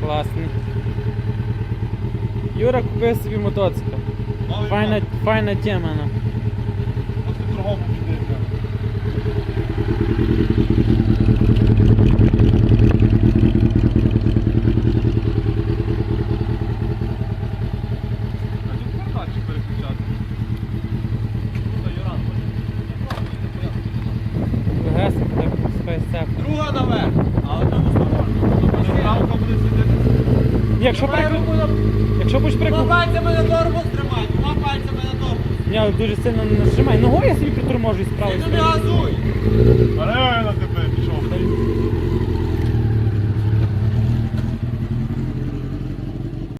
Класний. Юра купив собі мотоцикл. Файна, файна тема. Ну. Спейсеп. Друга наверх, Але там осторожно. сторону. Буде сидіти. Якщо прикру... Якщо будеш прикру... пальцями на торбу тримай, два пальцями на торбу. Я дуже сильно не нажимай. Ногою я собі приторможу з правої Ти не газуй.